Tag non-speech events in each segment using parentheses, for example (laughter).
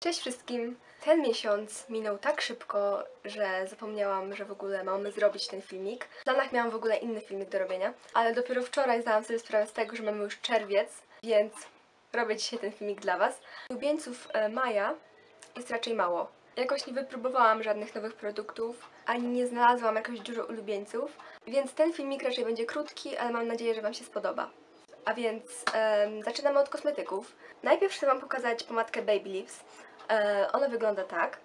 Cześć wszystkim! Ten miesiąc minął tak szybko, że zapomniałam, że w ogóle mamy zrobić ten filmik. W planach miałam w ogóle inny filmik do robienia, ale dopiero wczoraj zdałam sobie sprawę z tego, że mamy już czerwiec, więc robię dzisiaj ten filmik dla Was. Ulubieńców e, maja jest raczej mało. Jakoś nie wypróbowałam żadnych nowych produktów, ani nie znalazłam jakoś dużo ulubieńców, więc ten filmik raczej będzie krótki, ale mam nadzieję, że Wam się spodoba. A więc em, zaczynamy od kosmetyków. Najpierw chcę Wam pokazać pomadkę Baby Lips. E, ona wygląda tak.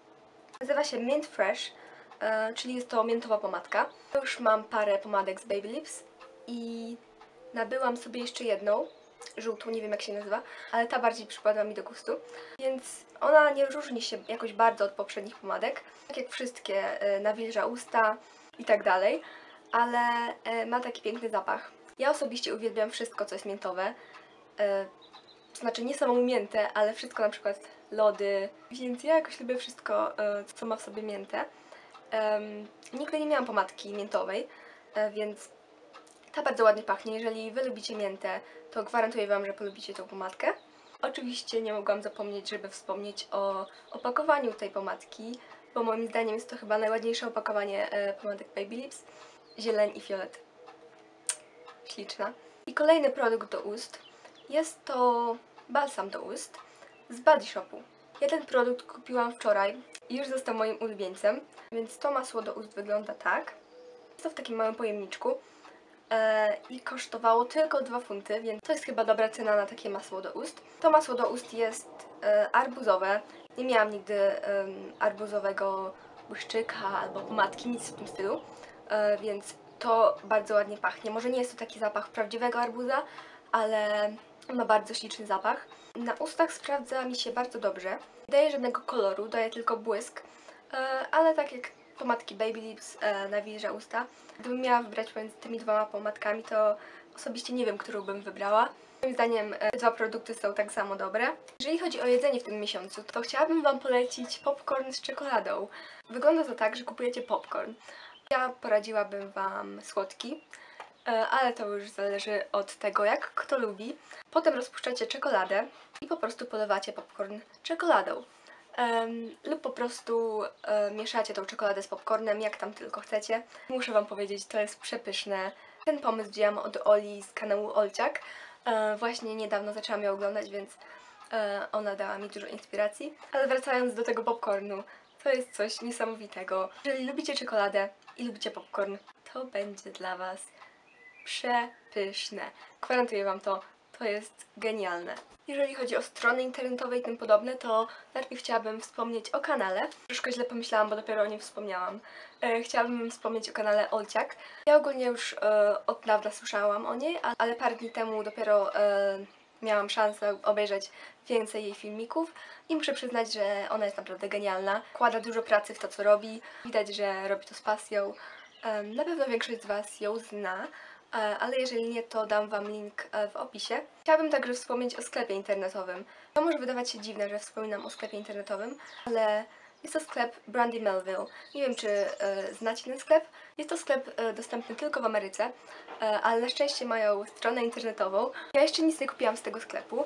Nazywa się Mint Fresh, e, czyli jest to miętowa pomadka. Już mam parę pomadek z Baby Lips i nabyłam sobie jeszcze jedną, żółtą, nie wiem jak się nazywa, ale ta bardziej przypadła mi do gustu. Więc ona nie różni się jakoś bardzo od poprzednich pomadek, tak jak wszystkie, e, nawilża usta i tak dalej, ale e, ma taki piękny zapach. Ja osobiście uwielbiam wszystko, co jest miętowe. E, to znaczy nie samą miętę, ale wszystko na przykład lody, więc ja jakoś lubię wszystko, e, co ma w sobie miętę. Em, nigdy nie miałam pomadki miętowej, e, więc ta bardzo ładnie pachnie. Jeżeli Wy lubicie miętę, to gwarantuję Wam, że polubicie tą pomadkę. Oczywiście nie mogłam zapomnieć, żeby wspomnieć o opakowaniu tej pomadki, bo moim zdaniem jest to chyba najładniejsze opakowanie e, pomadek Baby Lips. Zieleń i fiolet. I kolejny produkt do ust. Jest to balsam do ust z Body Shopu. Ja ten produkt kupiłam wczoraj i już został moim ulubieńcem, więc to masło do ust wygląda tak. Jest to w takim małym pojemniczku e, i kosztowało tylko 2 funty, więc to jest chyba dobra cena na takie masło do ust. To masło do ust jest e, arbuzowe. Nie miałam nigdy arbuzowego błyszczyka albo pomadki, nic w tym stylu, e, więc to bardzo ładnie pachnie. Może nie jest to taki zapach prawdziwego arbuza, ale ma bardzo śliczny zapach. Na ustach sprawdza mi się bardzo dobrze. Nie daje żadnego koloru, daje tylko błysk, e, ale tak jak pomadki Baby Lips e, nawilża usta. Gdybym miała wybrać pomiędzy tymi dwoma pomadkami, to osobiście nie wiem, którą bym wybrała. Moim zdaniem te dwa produkty są tak samo dobre. Jeżeli chodzi o jedzenie w tym miesiącu, to chciałabym Wam polecić popcorn z czekoladą. Wygląda to tak, że kupujecie popcorn. Ja poradziłabym Wam słodki, e, ale to już zależy od tego, jak kto lubi. Potem rozpuszczacie czekoladę i po prostu polewacie popcorn czekoladą. Em, lub po prostu e, mieszacie tą czekoladę z popcornem, jak tam tylko chcecie. Muszę Wam powiedzieć, to jest przepyszne. Ten pomysł wzięłam od Oli z kanału Olciak. E, właśnie niedawno zaczęłam ją oglądać, więc ona dała mi dużo inspiracji. Ale wracając do tego popcornu, to jest coś niesamowitego. Jeżeli lubicie czekoladę i lubicie popcorn, to będzie dla Was przepyszne. Gwarantuję Wam to, to jest genialne. Jeżeli chodzi o strony internetowe i tym podobne, to najpierw chciałabym wspomnieć o kanale. Troszkę źle pomyślałam, bo dopiero o nim wspomniałam. E, chciałabym wspomnieć o kanale Olciak. Ja ogólnie już e, od dawna słyszałam o niej, ale parę dni temu dopiero e, miałam szansę obejrzeć więcej jej filmików i muszę przyznać, że ona jest naprawdę genialna. Kłada dużo pracy w to, co robi. Widać, że robi to z pasją. Na pewno większość z Was ją zna, e, ale jeżeli nie, to dam Wam link e, w opisie. Chciałabym także wspomnieć o sklepie internetowym. To może wydawać się dziwne, że wspominam o sklepie internetowym, ale jest to sklep Brandy Melville. Nie wiem, czy e, znacie ten sklep. Jest to sklep e, dostępny tylko w Ameryce, e, ale na szczęście mają stronę internetową. Ja jeszcze nic nie kupiłam z tego sklepu,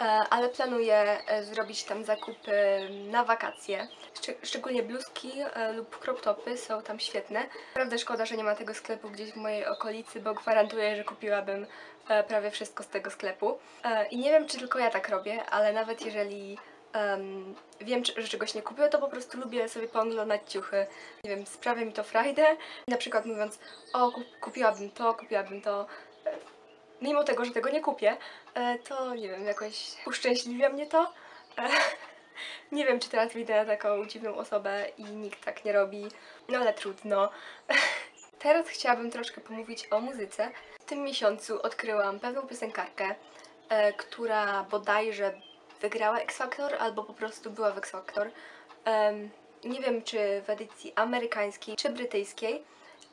e, ale planuję e, zrobić tam zakupy na wakacje. Szczeg- szczególnie bluzki e, lub crop topy są tam świetne. Naprawdę szkoda, że nie ma tego sklepu gdzieś w mojej okolicy, bo gwarantuję, że kupiłabym e, prawie wszystko z tego sklepu. E, I nie wiem, czy tylko ja tak robię, ale nawet jeżeli em, wiem, że czegoś nie kupię, to po prostu lubię sobie pooglądać ciuchy. Nie wiem, sprawia mi to frajdę. Na przykład mówiąc, o, kup- kupiłabym to, kupiłabym to. e, Mimo tego, że tego nie kupię, e, to nie wiem, jakoś uszczęśliwia mnie to. E, (laughs) Nie wiem, czy teraz widzę taką dziwną osobę i nikt tak nie robi, no ale trudno. (laughs) Teraz chciałabym troszkę pomówić o muzyce. W tym miesiącu odkryłam pewną piosenkarkę, która bodajże wygrała X Factor albo po prostu była w X Factor. Em, nie wiem, czy w edycji amerykańskiej, czy brytyjskiej,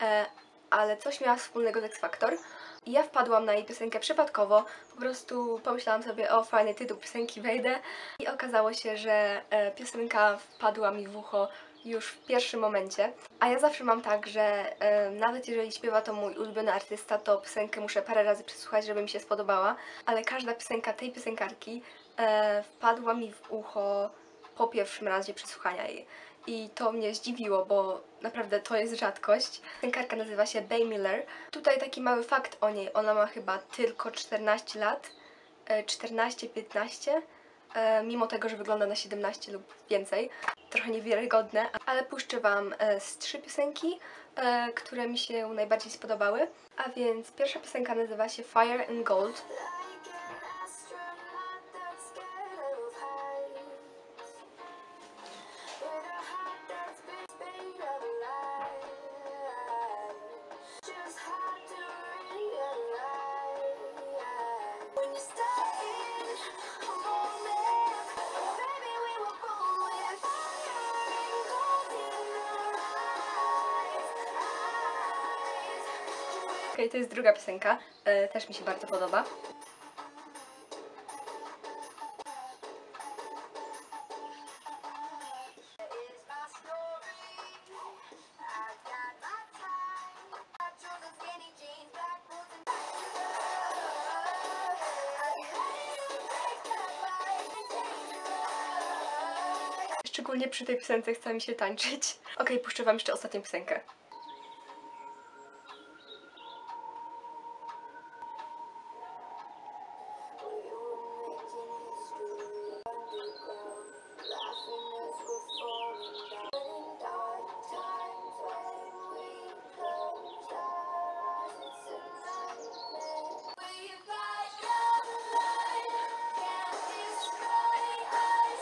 e, ale coś miała wspólnego z X Factor. Ja wpadłam na jej piosenkę przypadkowo, po prostu pomyślałam sobie, o fajny tytuł piosenki, wejdę. I okazało się, że e, piosenka wpadła mi w ucho już w pierwszym momencie. A ja zawsze mam tak, że e, nawet jeżeli śpiewa to mój ulubiony artysta, to piosenkę muszę parę razy przesłuchać, żeby mi się spodobała, ale każda piosenka tej piosenkarki e, wpadła mi w ucho po pierwszym razie przesłuchania jej. I to mnie zdziwiło, bo naprawdę to jest rzadkość. Piosenkarka nazywa się Bay Miller. Tutaj taki mały fakt o niej. Ona ma chyba tylko 14 lat. e, 14-15. e, Mimo tego, że wygląda na 17 lub więcej. Trochę niewiarygodne, ale puszczę Wam e, z trzy piosenki, e, które mi się najbardziej spodobały. A więc pierwsza piosenka nazywa się Fire and Gold. Okej, to jest druga piosenka. E, też mi się bardzo podoba. Szczególnie przy tej piosence chce mi się tańczyć. Okej, puszczę wam jeszcze ostatnią piosenkę.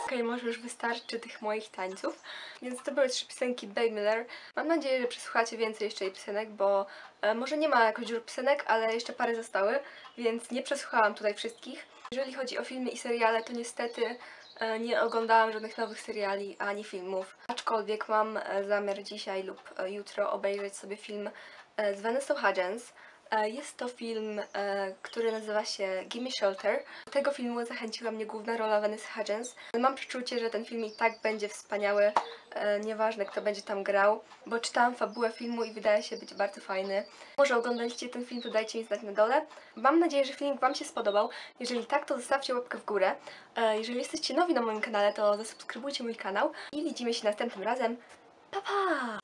Okej, może już wystarczy tych moich tańców. Więc to były trzy piosenki Bay Miller. Mam nadzieję, że przesłuchacie więcej jeszcze jej piosenek, bo e, może nie ma jakoś dużo piosenek, ale jeszcze parę zostały, więc nie przesłuchałam tutaj wszystkich. Jeżeli chodzi o filmy i seriale, to niestety e, nie oglądałam żadnych nowych seriali ani filmów. Aczkolwiek mam e, zamiar dzisiaj lub e, jutro obejrzeć sobie film e, z Vanessa Hudgens. E, Jest to film, e, który nazywa się Gimme Shelter. Do tego filmu zachęciła mnie główna rola Vanessa Hudgens. Mam przeczucie, że ten film i tak będzie wspaniały, e, nieważne kto będzie tam grał, bo czytałam fabułę filmu i wydaje się być bardzo fajny. Może oglądaliście ten film, to dajcie mi znać na dole. Mam nadzieję, że film Wam się spodobał. Jeżeli tak, to zostawcie łapkę w górę. Jeżeli jesteście nowi na moim kanale, to zasubskrybujcie mój kanał i widzimy się następnym razem. Pa pa!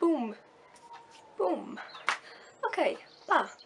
Bum! Bum! Okej, pa!